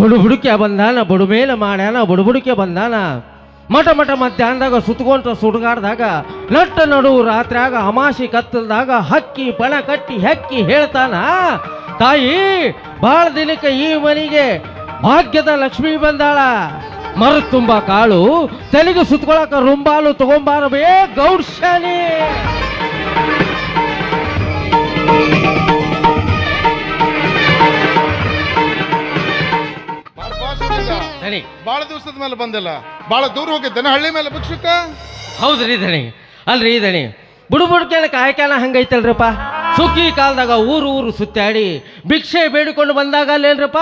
ಬುಡು ಹುಡುಕ್ಯ ಬಂದಾನ ಬುಡು ಮೇಲೆ ಮಾಡ್ಯಾನ ಬುಡು ಬುಡುಕೆ ಬಂದಾನ. ಮಠ ಮಠ ಮಧ್ಯಾಹ್ನದಾಗ ಸುತ್ಕೊಂತ ಸುಡುಗಾಡ್ದಾಗ, ನಟ್ಟ ನಡು ರಾತ್ರಿಯಾಗ ಅಮಾಸಿ ಕತ್ತಲ್ದಾಗ ಹಕ್ಕಿ ಪಣ ಕಟ್ಟಿ ಹೆಕ್ಕಿ ಹೇಳ್ತಾನ, ತಾಯಿ, ಬಾಳ ದಿನಕ್ಕೆ ಈ ಮನೆಗೆ ಭಾಗ್ಯದ ಲಕ್ಷ್ಮಿ ಬಂದಾಳ. ಮರ ತುಂಬ ಕಾಳು, ತಲೆಗೆ ಸುತ್ಕೊಳಕ ರುಂಬಾಲು ತಗೊಂಬಾರಬೇ ಗೌಡ್ಶಾಲಿ. ದಣಿ ಬಾಳ ದಿವಸದ ಮೇಲೆ ಬಂದಿಲ್ಲ. ಬಾಳ ದೂರ ಹೋಗಿದ್ದೇನೆ ಹಳ್ಳಿ ಮೇಲೆ ಭಿಕ್ಷುಕ? ಹೌದ್ರಿ ಧಣಿ. ಅಲ್ರಿ ಧಣಿ. ಬುಡು ಕೇಳ ಕಾಯಕಾನ ಹಂಗೈತಲ್ರಪ್ಪ. ಸುಗ್ಗಿ ಕಾಲದಾಗ ಊರು ಊರು ಸುತ್ತಾಡಿ ಭಿಕ್ಷೆ ಬೇಡಿಕೊಂಡು ಬಂದಾಗ ಅಲ್ಲೇನ್ರಪ್ಪ?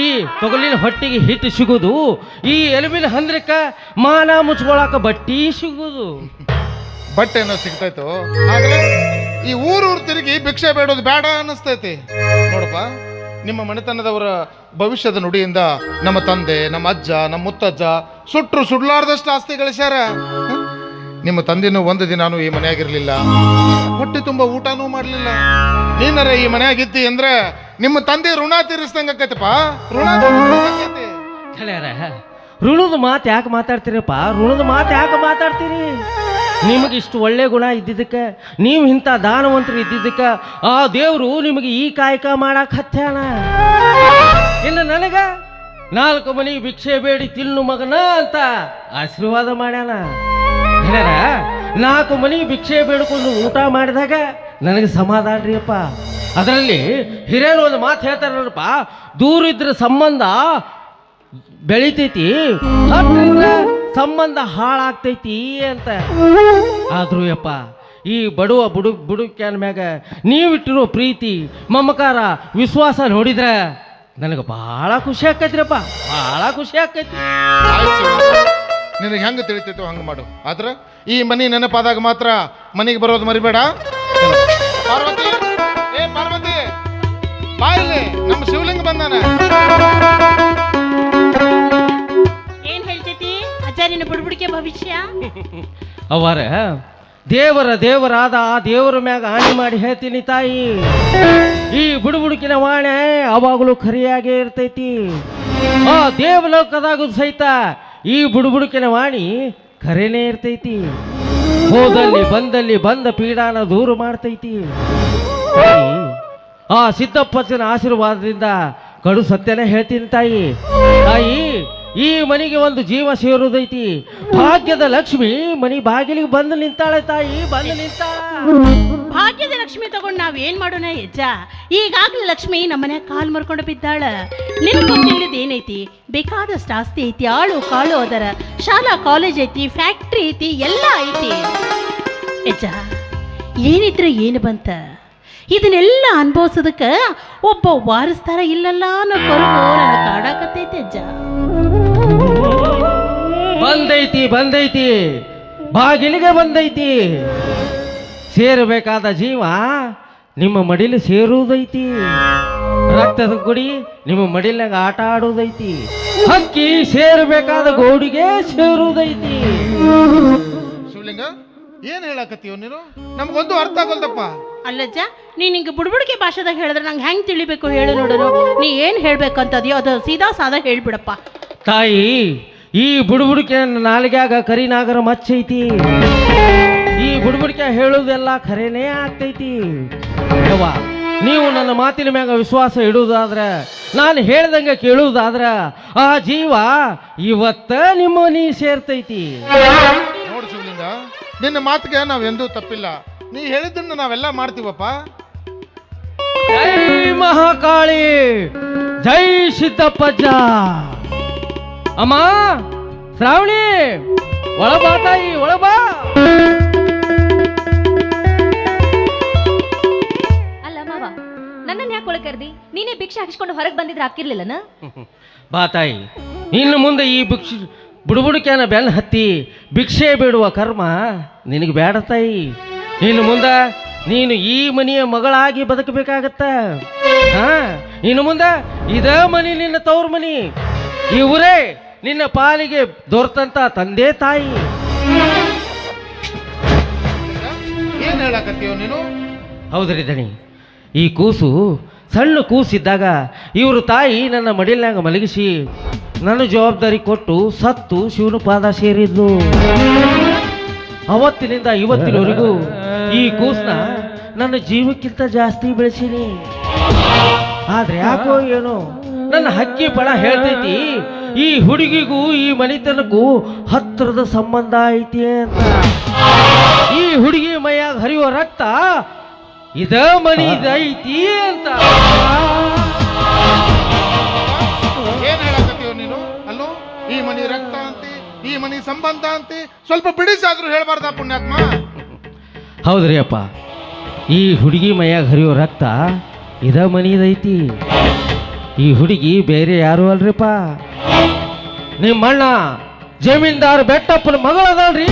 ಈ ತೊಗಲಿನ ಹೊಟ್ಟಿಗೆ ಹಿಟ್ಟು ಸಿಗುದು ಈ ಎಲುಬಿನ ಹಂದ್ರಕ್ಕ ಮಾನ ಮುಚ್ಕೊಳಕ ಬಟ್ಟಿ ಸಿಗುದು. ಬಟ್ಟೆ ಏನೋ ಸಿಗ್ತಾಯ್ತು? ಆಗಲೇ? ಈ ಊರು ತಿರುಗಿ ಭಿಕ್ಷೆ ಬೇಡೋದು ಬೇಡ ಅನ್ನಿಸ್ತೈತಿ. ನೋಡಪ್ಪ ನಿಮ್ಮ ಮನೆತನದವರ ಭವಿಷ್ಯದ ನುಡಿಯಿಂದ ನಮ್ಮ ತಂದೆ, ನಮ್ಮ ಅಜ್ಜ, ನಮ್ಮ ಮುತ್ತಜ್ಜ ಸುಟ್ರು ಸುಡ್ಲಾರ್ದಷ್ಟು ಆಸ್ತಿ ಗಳಿಸ್ಯಾರ ನಿಮ್ಮ ತಂದೆನೂ ಒಂದು ದಿನಾನು ಈ ಮನೆಯಾಗಿರ್ಲಿಲ್ಲ. ಹೊಟ್ಟೆ ತುಂಬ ಊಟನೂ ಮಾಡಲಿಲ್ಲ. ನೀನರ ಈ ಮನೆಯಾಗಿದ್ದಿ ಅಂದ್ರೆ ನಿಮ್ಮ ತಂದೆ ಋಣ ತೀರಿಸ್ದಂಗ ಋಣ ಋಣದ ಮಾತು ಯಾಕೆ ಮಾತಾಡ್ತೀರಪ್ಪ? ಋಣದ ಮಾತು ಯಾಕೆ ಮಾತಾಡ್ತೀರಿ? ನಿಮಗೆ ಇಷ್ಟು ಒಳ್ಳೆ ಗುಣ ಇದ್ದಿದ್ದಕ್ಕೆ, ನೀವು ಇಂಥ ದಾನವಂತರು ಇದ್ದಿದ್ದಕ್ಕೆ, ಆ ದೇವರು ನಿಮಗೆ ಈ ಕಾಯಕ ಮಾಡಕ್ಕೆ ಹತ್ಯಾನ? ಇನ್ನು ನನಗೆ ನಾಲ್ಕು ಮನಿ ಭಿಕ್ಷೆ ಬೇಡಿ ತಿನ್ನು ಮಗನ ಅಂತ ಆಶೀರ್ವಾದ ಮಾಡ್ಯಾನ. ನಾಲ್ಕು ಮನಿ ಭಿಕ್ಷೆ ಬೇಡಿಕೊಂಡು ಊಟ ಮಾಡಿದಾಗ ನನಗೆ ಸಮಾಧಾನ ರೀಪ್ಪ ಅದರಲ್ಲಿ ಹಿರಿಯರು ಒಂದು ಮಾತು ಹೇಳ್ತಾರಪ್ಪ ದೂರ ಇದ್ರ ಸಂಬಂಧ ಬೆಳಿತೈತಿ. ಸಂಬಂಧ ಹಾಳಾಗ್ತೈತಿ ಅಂತ. ಆದ್ರೂ ಯಪ್ಪ, ಈ ಬಡುವ ಬುಡು, ಬುಡುಕ್ಯಾನ ಮ್ಯಾಗ ನೀವಿಟ್ಟಿರೋ ಪ್ರೀತಿ, ಮಮಕಾರ, ವಿಶ್ವಾಸ ನೋಡಿದ್ರೆ ನನಗೆ ಭಾಳ ಖುಷಿ ಆಕೈತ್ರಿಪ್ಪ ಭಾಳ ಖುಷಿ ಆಕೈತಿ ನಿನಗೆ ಹೆಂಗೆ ತಿಳಿತೈತೋ ಹಂಗೆ ಮಾಡು. ಆದ್ರೆ ಈ ಮನೆ ನೆನಪಾದಾಗ ಮಾತ್ರ ಮನೆಗೆ ಬರೋದು ಮರಿಬೇಡ. ಪಾರ್ವತಿ, ಏ ಪಾರ್ವತಿ ಬಾಯಿಲಿ ನಮ್ಮ ಶಿವಲಿಂಗ ಬಂದಾನ. ಬುಡ್ಬುಡಿಕೆ ಭವಿಷ್ಯ? ಅವರ, ದೇವರ ದೇವರಾದ ಆ ದೇವರ ಮ್ಯಾಗ ಹಾನಿ ಮಾಡಿ ಹೇಳ್ತೀನಿ ತಾಯಿ. ಈ ಬುಡುಬುಡುಕಿನ ವಾಣೆ ಅವಾಗಲೂ ಖರಿಯಾಗೇ ಇರ್ತೈತಿ. ಆ ದೇವಲೋಕದಾಗ ಸಹಿತ ಈ ಬುಡುಬುಡುಕಿನ ವಾಣಿ ಖರೇನೇ ಇರ್ತೈತಿ. ಹೋದಲ್ಲಿ ಬಂದಲ್ಲಿ ಬಂದ ಪೀಡಾನ ದೂರು ಮಾಡ್ತೈತಿ. ಆ ಸಿದ್ದಪ್ಪನ ಆಶೀರ್ವಾದದಿಂದ ಕಡು ಸತ್ಯನೇ ಹೇಳ್ತೀನಿ ತಾಯಿ. ತಾಯಿ, ಈ ಮನೆಗೆ ಒಂದು ಜೀವ ಸೇರುದೈತಿ. ಭಾಗ್ಯದ ಲಕ್ಷ್ಮಿ ಮನಿ ಬಾಗಿಲಿಗೆ ಬಂದು ನಿಂತಾಳೆ ತಾಯಿ, ಬಂದು ನಿಂತಾಳ. ಭಾಗ್ಯದ ಲಕ್ಷ್ಮಿ ತಗೊಂಡು ನಾವ್ ಏನ್ ಮಾಡೋಣ ಹೆಜ್ಜ ಈಗಾಗ್ಲೇ ಲಕ್ಷ್ಮಿ ನಮ್ಮನೆ ಕಾಲ್ ಮರ್ಕೊಂಡು ಬಿದ್ದಾಳ. ನಿನ್ ಗೊತ್ತಿಲ್ಲದ ಏನೈತಿ? ಬೇಕಾದಷ್ಟು ಆಸ್ತಿ ಐತಿ, ಆಳು ಕಾಳು ಅದರ. ಶಾಲಾ, ಕಾಲೇಜ್ ಐತಿ, ಫ್ಯಾಕ್ಟ್ರಿ ಐತಿ, ಎಲ್ಲ ಐತಿ. ಹೆಜ್ಜ ಏನಿದ್ರೆ ಏನು ಬಂತ? ಇದನ್ನೆಲ್ಲ ಅನುಭವಿಸೋದಕ್ಕೆ ಒಬ್ಬ ವಾರಿಸ್ತಾರ ಇಲ್ಲಲ್ಲ ಅನ್ನೋ ಕೊರಗು ನನ್ನ ಕಾಡಾಕತ್ತೈತೆ ಅಜ್ಜ. ಬಂದೈತಿ ಬಂದೈತಿ. ಬಾಗಿಲಿಗೆ ಬಂದೈತಿ. ಸೇರಬೇಕಾದ ಜೀವ ನಿಮ್ಮ ಮಡಿಲಿ ಸೇರುವುದೈತಿ. ರಕ್ತದ ಗುಡಿ ನಿಮ್ಮ ಮಡಿಲಾಗ ಆಟ ಆಡುವುದೈತಿ. ಹಕ್ಕಿ ಸೇರಬೇಕಾದ ಗೋಡಿಗೆ ಸೇರುವುದೈತಿ. ಶಿವಲಿಂಗ ಏನ್ ಹೇಳಕತ್ತೀವ ನೀನು? ನಮ್ಗೊಂದು ಅರ್ಥ ಆಗೋಲ್ದಪ್ಪ. ಅಲ್ಲಜ್ಜ ನೀ ಹಿಂಗೆ ಬುಡ್ಬುಡಿಕೆ ಭಾಷೆದಾಗ ಹೇಳಿದ್ರೆ ನಂಗೆ ಹೆಂಗೆ ತಿಳಿಬೇಕು ಹೇಳು ನೋಡೋನು ನೀ ಏನು ಹೇಳ್ಬೇಕಂತದ್ಯೋ ಅದು ಸೀದಾ ಸಾದಾ ಹೇಳ್ಬಿಡಪ್ಪ. ತಾಯಿ ಈ ಬುಡ್ಬುಡಿಕೆ ನಾಲಿಗ್ಯಾಗ ಕರಿನಾಗರ ಮಚ್ಚೈತಿ. ಈ ಬುಡ್ಬುಡಿಕೆ ಹೇಳುವುದೆಲ್ಲ ಖರೇನೇ ಆಗ್ತೈತಿ. ಯವ್ವ ನೀವು ನನ್ನ ಮಾತಿನ ಮ್ಯಾಗ ವಿಶ್ವಾಸ ಇಡುವುದಾದ್ರೆ ನಾನು ಹೇಳ್ದಂಗೆ ಕೇಳುವುದಾದ್ರೆ ಆ ಜೀವ ಇವತ್ತ ನಿಮ್ಮ ನೀ ಸೇರ್ತೈತಿ. ನೋಡು ಶಿವಲಿಂಗ ನಿನ್ನ ಮಾತಿಗೆ ನಾವೆಂದೂ ತಪ್ಪಿಲ್ಲ. ನೀ ಹೇಳಿದ್ದನ್ನ ನಾವೆಲ್ಲ ಮಾಡ್ತೀವಪ್ಪ. ಜೈ ಮಹಾಕಾಳಿ ಜೈ ಸಿದ್ದಪ್ಪಜ್ಜ. ಅಮ್ಮ ಶ್ರಾವಣಿ ಒಳಬಾ ತಾಯಿ ಒಳಬಾ. ಅಲ್ಲ ಮಾವ ನನ್ನನ್ನ ಯಾಕೆ ಒಳಗೆ ಕರೆದಿ? ನೀನೇ ಭಿಕ್ಷೆ ಹಾಕಿಸ್ಕೊಂಡು ಹೊರಗೆ ಬಂದಿದ್ರೆ ಹಾಕಿರ್ಲಿಲ್ಲನ ಬಾ ತಾಯಿ ಇನ್ನು ಮುಂದೆ ಈ ಭಿಕ್ಷ ಬುಡುಬುಡುಕ್ಯಾನ ಬೆನ್ನ ಹತ್ತಿ ಭಿಕ್ಷೆ ಬೇಡುವ ಕರ್ಮ ನಿನಗೆ ಬೇಡ ತಾಯಿ. ಇನ್ನು ಮುಂದೆ ನೀನು ಈ ಮನೆಯ ಮಗಳಾಗಿ ಬದುಕಬೇಕಾಗತ್ತ? ಹಾ ಇನ್ನು ಮುಂದೆ ಇದ ಮನಿ ನಿನ್ನ ತವ್ರ ಮನಿ. ಇವರೇ ನಿನ್ನ ಪಾಲಿಗೆ ದೊರೆತಂತ ತಂದೆ ತಾಯಿ. ಏನ್ ಹೇಳಕತ್ತೀವ ನೀನು? ಹೌದ್ರಿ ದಣಿ ಈ ಕೂಸು ಸಣ್ಣ ಕೂಸಿದ್ದಾಗ ಇವರು ತಾಯಿ ನನ್ನ ಮಡಿಲ್ನಾಗ ಮಲಗಿಸಿ ನನ್ನ ಜವಾಬ್ದಾರಿ ಕೊಟ್ಟು ಸತ್ತು ಶಿವನ ಪಾದ ಸೇರಿದ್ಲು. ಅವತ್ತಿನಿಂದ ಇವತ್ತಿನವರೆಗೂ ಈ ಕೂಸ್ನ ನನ್ನ ಜೀವಕ್ಕಿಂತ ಜಾಸ್ತಿ ಬೆಳೆಸೀನಿ. ಆದ್ರೆ ಯಾಕೋ ಏನೋ ನನ್ನ ಹಕ್ಕಿ ಪಣ ಹೇಳ್ತೈತಿ. ಈ ಹುಡುಗಿಗೂ, ಈ ಮನೆತನಕ್ಕೂ ಹತ್ತಿರದ ಸಂಬಂಧ ಐತಿ ಅಂತ. ಈ ಹುಡುಗಿ ಮೈಯಾಗ ಹರಿಯೋ ರಕ್ತ ಇದ ಮನಿ ಐತಿ ಅಂತ. ಏನ್ ನೀನು? ಅಲ್ಲೋ, ಈ ಮನಿ ರಕ್ತ ಅಂತಿ, ಈ ಮನಿ ಸಂಬಂಧ ಅಂತಿ, ಸ್ವಲ್ಪ ಬಿಡಿಸಾದ್ರೂ ಹೇಳ್ಬಾರ್ದ ಪುಣ್ಯಾತ್ಮ? ಹೌದ್ರಿ ಅಪ್ಪ. ಈ ಹುಡುಗಿ ಮೈಯಾಗ ಹರಿಯೋ ರಕ್ತ ಇದ ಮನೀದೈತಿ. ಈ ಹುಡುಗಿ ಬೇರೆ ಯಾರು ಅಲ್ರಿಪ್ಪ. ನಿಮ್ಮಣ್ಣ ಜಮೀನ್ದಾರ್ ಬೆಟ್ಟಪ್ಪನ ಮಗಳದಲ್ರಿ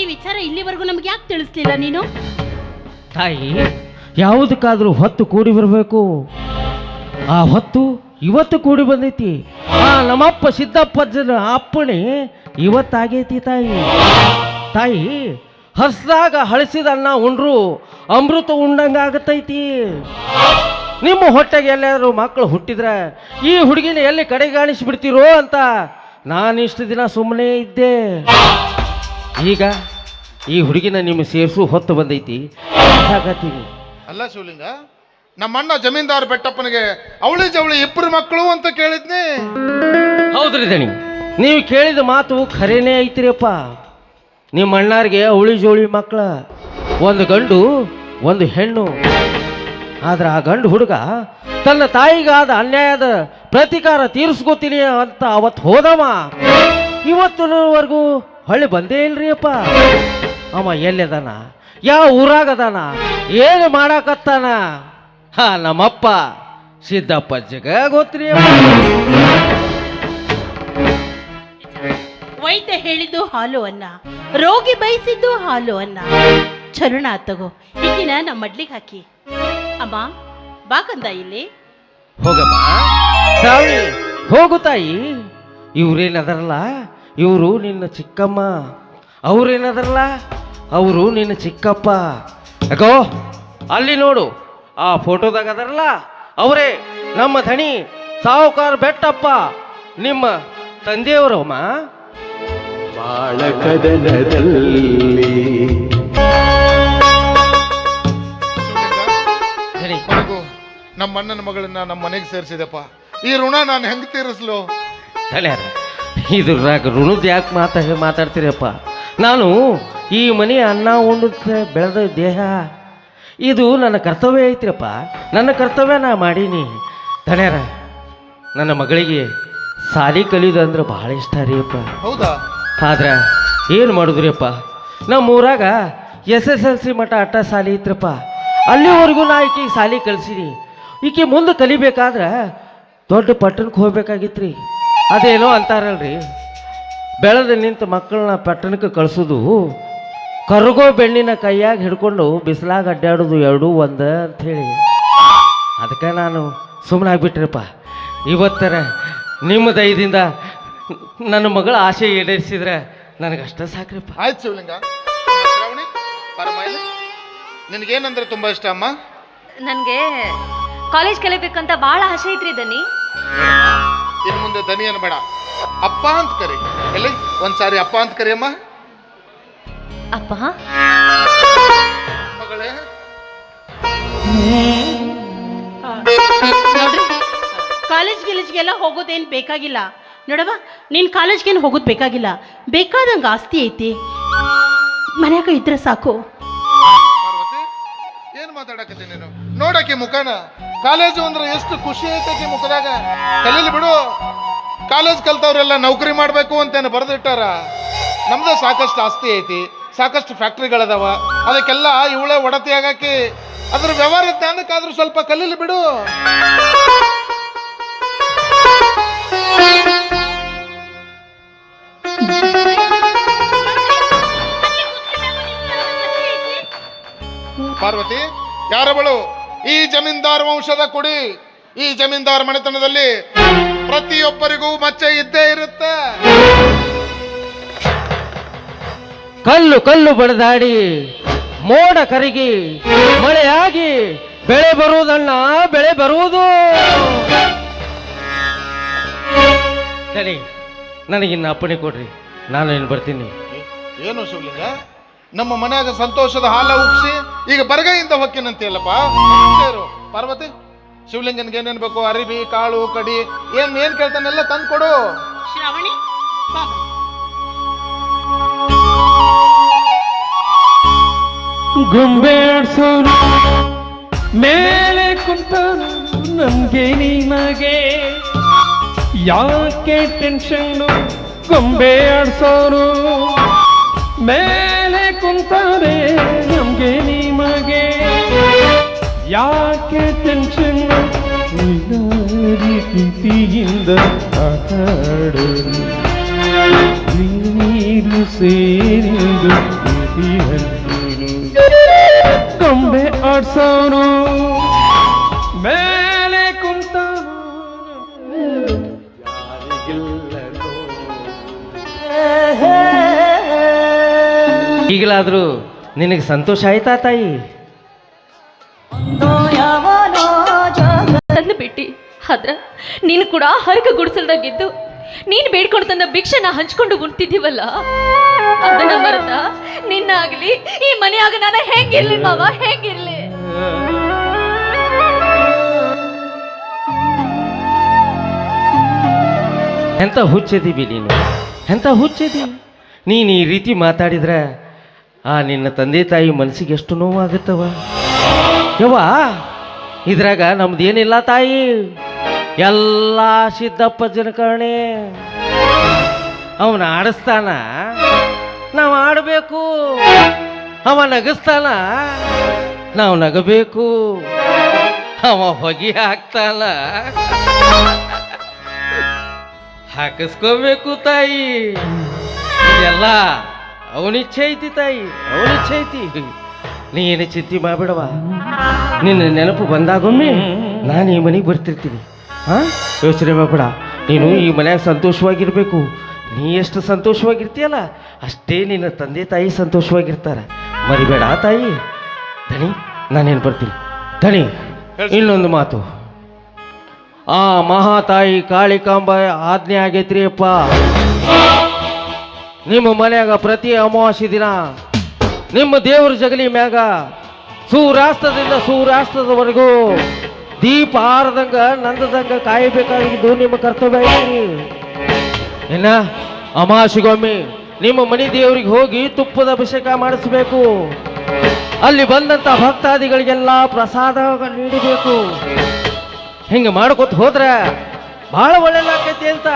ಈ ವಿಚಾರ ಇಲ್ಲಿವರೆಗೂ ನಮ್ಗೆ ಯಾಕೆ ತಿಳಿಸ್ಲಿಲ್ಲ ನೀನು? ತಾಯಿ ಯಾವುದಕ್ಕಾದ್ರೂ ಹೊತ್ತು ಕೂಡಿ ಬರಬೇಕು. ಆ ಹೊತ್ತು ಇವತ್ತು ಕೂಡಿ ಬಂದೈತಿ. ಆ, ನಮ್ಮಪ್ಪ ಸಿದ್ದಪ್ಪಜ್ಜನ ಅಪ್ಪಣೆ ಇವತ್ತಾಗೈತಿ ತಾಯಿ. ತಾಯಿ ಹಸ್ದಾಗ ಹಳಸಿದ ಅನ್ನ ಉಂಡ್ರು, ಅಮೃತ ಉಂಡಂಗ ಆಗತೈತಿ. ನಿಮ್ಮ ಹೊಟ್ಟೆಗೆ ಎಲ್ಲಾದರೂ ಮಕ್ಕಳು ಹುಟ್ಟಿದ್ರೆ ಈ ಹುಡುಗಿನ ಎಲ್ಲಿ ಕಡೆಗಾಣಿಸ್ಬಿಡ್ತೀರೋ ಅಂತ ನಾನಿಷ್ಟು ದಿನ ಸುಮ್ಮನೆ ಇದ್ದೆ. ಈಗ ಈ ಹುಡುಗಿನ ನಿಮ್ಮ ಸೇರಿಸು ಹೊತ್ತು ಬಂದೈತಿ. ಅಲ್ಲ ಶಿವಲಿಂಗ ನಮ್ಮಣ್ಣ ಜಮೀನ್ದಾರ್ ಬೆಟ್ಟಪ್ಪನಿಗೆ ಅವಳಿ ಜವಳಿ ಇಬ್ಬರು ಮಕ್ಕಳು ಅಂತ ಕೇಳಿದ್ನಿ. ಹೌದ್ರಿ ದಣಿ, ನೀವು ಕೇಳಿದ ಮಾತು ಖರೇನೇ ಐತ್ರಿಯಪ್ಪ. ನಿಮ್ಮ ಅಣ್ಣಾರಿಗೆ ಅವಳಿ ಜೋಳಿ ಮಕ್ಕಳ ಒಂದು ಗಂಡು, ಒಂದು ಹೆಣ್ಣು. ಆದ್ರೆ ಆ ಗಂಡು ಹುಡುಗ ತನ್ನ ತಾಯಿಗಾದ ಅನ್ಯಾಯದ ಪ್ರತಿಕಾರ ತೀರಿಸ್ಕೋತೀನಿ ಅಂತ ಅವತ್ತು ಹೋದವ. ಇವತ್ತಿನವರೆಗೂ ಹೊಳ್ಳಿ ಬಂದೇ ಇಲ್ರಿ ಅಪ್ಪ ಅವ ಎಲ್ಲಿದಾನ? ಯಾವ ಊರಾಗದಾನ? ಏನು ಮಾಡಾಕತ್ತಾನ? ಹಾ ನಮ್ಮಪ್ಪ ಸಿದ್ದಪ್ಪಜ್ಜಗ ಗೊತ್ತ್ರಿ. ವೈದ್ಯ ಹೇಳಿದ್ದು ಹಾಲು ಅನ್ನ ರೋಗಿ ಬಯಸಿದ್ದು ಹಾಲು ಅನ್ನ. ಚರುಣ ತಗೋ ಈಗಿನ ನಮ್ಮ ಮಡ್ಲಿಗೆ ಹಾಕಿ. ಅಮ್ಮ ಬಾಕಂದ ಇಲ್ಲಿ. ಹೋಗಮ್ಮ. ಸಾವಿ ಹೋಗು ತಾಯಿ. ಇವ್ರೇನದರಲ್ಲ? ಇವರು ನಿನ್ನ ಚಿಕ್ಕಮ್ಮ. ಅವ್ರೇನದರಲ್ಲ? ಅವರು ನಿನ್ನ ಚಿಕ್ಕಪ್ಪ. ಯಾಕೋ ಅಲ್ಲಿ ನೋಡು. ಆ ಫೋಟೋದಾಗ ಅದರಲ್ಲ ಅವರೇ ನಮ್ಮ ಧಣಿ ಸಾಹುಕಾರ ಬೆಟ್ಟಪ್ಪ ನಿಮ್ಮ ತಂದೆಯವರಮ್ಮ ಬಾಳಕದನದಲ್ಲಿ. ಧಣಿ ಕೊನೆಗೂ ನಮ್ಮ ಅಣ್ಣನ ಮಗಳನ್ನ ನಮ್ಮ ಮನೆಗೆ ಸೇರಿಸಿದಪ್ಪ. ಈ ಋಣ ನಾನು ಹೆಂಗ್ ತೀರಿಸ್ಲು? ತಲೆಯಾರ ಇದ್ರಾಗ ಋಣದ ಯಾಕೆ ಮಾತಾ ಮಾತಾಡ್ತೀರಪ್ಪ ನಾನು ಈ ಮನೆ ಅನ್ನ ಉಂಡ ಬೆಳೆದ ದೇಹ. ಇದು ನನ್ನ ಕರ್ತವ್ಯ ಐತ್ರಪ್ಪ. ನನ್ನ ಕರ್ತವ್ಯ ನಾ ಮಾಡೀನಿ. ತಣ್ಯಾರ ನನ್ನ ಮಗಳಿಗೆ ಸಾಲಿ ಕಲಿಯೋದು ಅಂದ್ರೆ ಭಾಳ ಇಷ್ಟ ರೀ ಅಪ್ಪ. ಹೌದಾ? ಆದ್ರೆ ಏನು ಮಾಡುದ್ರಿಯಪ್ಪ ನಮ್ಮ ಊರಾಗ ಎಸ್ ಎಸ್ ಎಲ್ ಸಿ ಮಠ ಅಟ್ಟ ಸಾಲಿ ಇತ್ರಪ್ಪ ಅಲ್ಲಿವರೆಗೂ ನಾ ಈಕೆ ಸಾಲಿ ಕಲಿಸೀನಿ. ಈಕೆ ಮುಂದೆ ಕಲಿಬೇಕಾದ್ರೆ ದೊಡ್ಡ ಪಟ್ಟಣಕ್ಕೆ ಹೋಗ್ಬೇಕಾಗಿತ್ತು ರೀ ಅದೇನೋ ಅಂತಾರಲ್ರಿ. ಬೆಳೆದ ನಿಂತ ಮಕ್ಕಳನ್ನ ಪಟ್ಟಣಕ್ಕೆ ಕಳಿಸೋದು ಕರಗೋ ಬೆಣ್ಣಿನ ಕೈಯಾಗ ಹಿಡ್ಕೊಂಡು ಬಿಸಿಲಾಗ ಅಡ್ಡಾಡೋದು ಎರಡೂ ಒಂದು ಅಂಥೇಳಿ. ಅದಕ್ಕೆ ನಾನು ಸುಮ್ಮನಾಗ್ಬಿಟ್ರಪ್ಪ ಇವತ್ತರ ನಿಮ್ಮ ದಯದಿಂದ ನನ್ನ ಮಗಳ ಆಸೆ ಈಡೇರಿಸಿದ್ರೆ ನನಗಷ್ಟ ಸಾಕ್ರಿಪ್ಪ. ಆಯ್ತು ಶಿವಲಿಂಗ. ನಿನಗೇನಂದ್ರೆ ತುಂಬ ಇಷ್ಟ ಅಮ್ಮ? ನನಗೆ ಕಾಲೇಜ್ ಕಲಿಬೇಕಂತ ಭಾಳ ಆಸೆ ಐತ್ರಿ ದನಿ. ಇನ್ನು ಮುಂದೆ ದನಿ ಅನ್ಬೇಡ ಅಪ್ಪ ಅಂತ ಕರಿ. ಎಲ್ಲಿ? ಒಂದ್ಸಾರಿ ಅಪ್ಪ ಅಂತ ಕರಿಯಮ್ಮ ಅಪ್ಪ? ಮಗಳೇ? ನೋಡ್ರಿ ಕಾಲೇಜ್ ಗಿಲೇಜ್ಗೆಲ್ಲ ಹೋಗೋದೇನು ಬೇಕಾಗಿಲ್ಲ. ನೋಡವ ನೀನು ಕಾಲೇಜ್ಗೇನು ಹೋಗೋದು ಬೇಕಾಗಿಲ್ಲ. ಬೇಕಾದಂಗೆ ಆಸ್ತಿ ಐತಿ. ಮನ್ಯಾಗ ಇದ್ರೆ ಸಾಕು. ಪಾರ್ವತಿ ಏನ್ ಮಾತಾಡಕತ್ತಿ ನೀನು? ನೋಡಕ್ಕೆ ಮುಖನ? ಕಾಲೇಜು ಅಂದ್ರೆ ಎಷ್ಟು ಖುಷಿ ಐತೈತಿ ಮುಖದಾಗ. ಕಲೀಲಿ ಬಿಡು. ಕಾಲೇಜ್ ಕಲ್ತವ್ರೆಲ್ಲ ನೌಕರಿ ಮಾಡಬೇಕು ಅಂತೇನು ಬರೆದಿಟ್ಟಾರ? ನಮ್ದು ಸಾಕಷ್ಟು ಆಸ್ತಿ ಐತಿ. ಸಾಕಷ್ಟು ಫ್ಯಾಕ್ಟ್ರಿಗಳದಾವ. ಅದಕ್ಕೆಲ್ಲ ಇವಳೆ ಒಡತಿ ಆಗಾಕಿ ಅದ್ರ ವ್ಯವಹಾರ ಜ್ಞಾನಕ್ಕಾದ್ರೂ ಸ್ವಲ್ಪ ಕಲೀಲಿ ಬಿಡು. ಪಾರ್ವತಿ, ಯಾರವಳು? ಈ ಜಮೀನ್ದಾರ್ ವಂಶದ ಕುಡಿ. ಈ ಜಮೀನ್ದಾರ್ ಮನೆತನದಲ್ಲಿ ಪ್ರತಿಯೊಬ್ಬರಿಗೂ ಮಚ್ಚೆ ಇದ್ದೇ ಇರುತ್ತೆ. ಕಲ್ಲು ಕಲ್ಲು ಬಡದಾಡಿ ಮೋಡ ಕರಗಿ ಮಳೆಯಾಗಿ ಬೆಳೆ ಬರುವುದಣ್ಣ ಬೆಳೆ ಬರುವುದು. ಸರಿ ನನಗಿನ್ನ ಅಪ್ಪಣೆ ಕೊಡ್ರಿ ನಾನು ಏನು ಬರ್ತೀನಿ. ಏನು ಶಿವಲಿಂಗ ನಮ್ಮ ಮನೆಯಾಗ ಸಂತೋಷದ ಹಾಲ ಉಪ್ಸಿ ಈಗ ಬರಗೈಯಿಂದ ಹೊಕ್ಕಿನಂತೆಯಲ್ಲಪ್ಪ? ಸೇರು ಪಾರ್ವತಿ ಶಿವಲಿಂಗನ್ಗೆ ಏನೇನ್ ಬೇಕು? ಅರಿಬಿ ಕಾಳು ಕಡಿ ಏನ್ ಏನ್ ಕೇಳ್ತಾನೆಲ್ಲ ತಂದು ಕೊಡು ಶ್ರಾವಣಿ ಬಾ. ಗೊಂಬೆ ಆಡ್ಸೋನು ಮೇಲೆ ಕುಂತ ನಮ್ಗೆ ನಿಮಗೆ ಯಾಕೆ ಟೆನ್ಷನ್ನು ಗೊಂಬೆ ಆಡ್ಸೋರು ಮೇಲೆ ಕುಂತಾರೆ, ನಮ್ಗೆ ನಿಮಗೆ ಯಾಕೆ ಟೆನ್ಷನ್ನು ಪ್ರೀತಿಯಿಂದ ಆಟಾಡೋರು ನೀರು ಸೇರಿದು ಕೊಂಬೆ ಆಡ್ಸೋನು. ಮೇಲೆ ಕುಂತ ಈಗಲಾದರೂ ನಿನಗೆ ಸಂತೋಷ ಆಯ್ತಾ ತಾಯಿ? ತಂದು ಬಿಟ್ಟಿ. ಆದ್ರ ನೀನು ಕೂಡ ಹರಕ ಗುಡಿಸಲ್ದಾಗಿದ್ದು ನೀನು ಬೇಡ್ಕೊಂಡು ತಂದ ಭಿಕ್ಷನ ಹಂಚ್ಕೊಂಡು ಉಣ್ತಿದ್ದೀವಲ್ಲ? ಅದನ್ನ ಮರೆತ ನಿನ್ನಾಗ್ಲಿ ಈ ಮನೆಯಾಗ ನಾನು ಹೆಂಗಿರ್ಲಿ ಮಾವ, ಹೆಂಗಿರ್ಲಿ? ಎಂತ ಹುಚ್ಚದೀವಿ ನೀನು? ಎಂತ ಹುಚ್ಚದಿ? ನೀನು ಈ ರೀತಿ ಮಾತಾಡಿದ್ರೆ ಆ ನಿನ್ನ ತಂದೆ ತಾಯಿ ಮನಸ್ಸಿಗೆ ಎಷ್ಟು ನೋವಾಗುತ್ತವ? ಯವ್ವಾ, ಇದ್ರಾಗ ನಮ್ದು ಏನಿಲ್ಲ ತಾಯಿ? ಎಲ್ಲ ಸಿದ್ದಪ್ಪ ಜನಕರಣೆ ಅವನ ಆಡಿಸ್ತಾನ, ನಾವು ಆಡಬೇಕು. ಅವ ನಗಿಸ್ತಾನ, ನಾವು ನಗಬೇಕು. ಅವ ಹೊಗೆ ಹಾಕ್ತಾನ. ಹಾಕಿಸ್ಕೋಬೇಕು ತಾಯಿ. ಇದೆಲ್ಲ ಅವನಿಚ್ಛೆ ಐತಿ ತಾಯಿ ಅವನಿಚ್ಛೆ ಐತಿ. ನೀನು ಚಿಂತೆ ಮಾಡಬೇಡವಾ ನಿನ್ನ ನೆನಪು ಬಂದಾಗೊಮ್ಮೆ ನಾನು ಈ ಮನೆಗೆ ಬರ್ತಿರ್ತೀನಿ. ಹಾ? ಯೋಚನೆ ಮಾಡ್ಬೇಡ. ನೀನು ಈ ಮನ್ಯಾಗ ಸಂತೋಷವಾಗಿರಬೇಕು. ನೀ ಎಷ್ಟು ಸಂತೋಷವಾಗಿರ್ತೀಯಲ್ಲ ಅಷ್ಟೇ ನಿನ್ನ ತಂದೆ ತಾಯಿ ಸಂತೋಷವಾಗಿರ್ತಾರೆ. ಮರಿಬೇಡ ತಾಯಿ. ದಣಿ ನಾನೇನು ಬರ್ತೀನಿ. ದಣಿ ಇನ್ನೊಂದು ಮಾತು. ಆ ಮಹಾ ಮಹಾತಾಯಿ ಕಾಳಿಕಾಂಬ ಆಜ್ಞೆ ಆಗೈತ್ರಿ ಅಪ್ಪ ನಿಮ್ಮ ಮನ್ಯಾಗ ಪ್ರತಿ ಅಮಾವಾಸ್ಯೆ ದಿನ ನಿಮ್ಮ ದೇವ್ರ ಜಗಲಿ ಮ್ಯಾಗ ಸೂರ್ಯಾಸ್ತದಿಂದ ಸೂರ್ಯಾಸ್ತದವರೆಗೂ ದೀಪ ಆರದಂಗ ನಂದದಂಗ ಕಾಯಬೇಕಾಗಿದ್ದು ನಿಮ್ಮ ಕರ್ತವ್ಯ ಐತಿ ಏನ? ಅಮಾವಾಸ್ಯೆಗೊಮ್ಮೆ ನಿಮ್ಮ ಮನೆ ದೇವರಿಗೆ ಹೋಗಿ ತುಪ್ಪದ ಅಭಿಷೇಕ ಮಾಡಿಸ್ಬೇಕು. ಅಲ್ಲಿ ಬಂದಂತ ಭಕ್ತಾದಿಗಳಿಗೆಲ್ಲ ಪ್ರಸಾದ ನೀಡಬೇಕು. ಹಿಂಗೆ ಮಾಡ್ಕೊತ ಹೋದ್ರ ಭಾಳ ಒಳ್ಳೇದಾಕೈತಿ ಅಂತ.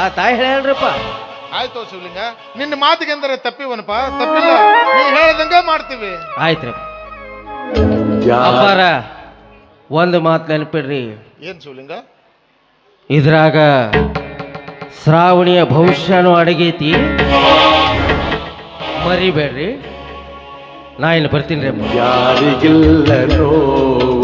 ಆ ತಾಯಿ ಹೇಳ್ರಪ್ಪ ಆಯ್ತು ಶಿವಲಿಂಗ ನಿನ್ನ ಮಾತಿಗೆ ಅಂದರೆ ತಪ್ಪಿವನಪ್ಪ. ತಪ್ಪಿಲ್ಲ ನೀ ಹೇಳ್ದಂಗ ಮಾಡ್ತೀವಿ. ಆಯ್ತ್ರಿ. ಅಪ್ಪಾರ ಒಂದು ಮಾತು ನೆನಪಿಡ್ರಿ. ಏನು ಶಿವಲಿಂಗ? ಇದ್ರಾಗ ಶ್ರಾವಣಿಯ ಭವಿಷ್ಯನೂ ಅಡಗೈತಿ. ಮರಿಬೇಡ್ರಿ. ನಾ ಇನ್ನು ಬರ್ತೀನಿ ರೀ ಯಾರಿಗಿಲ್ಲ ನೋವು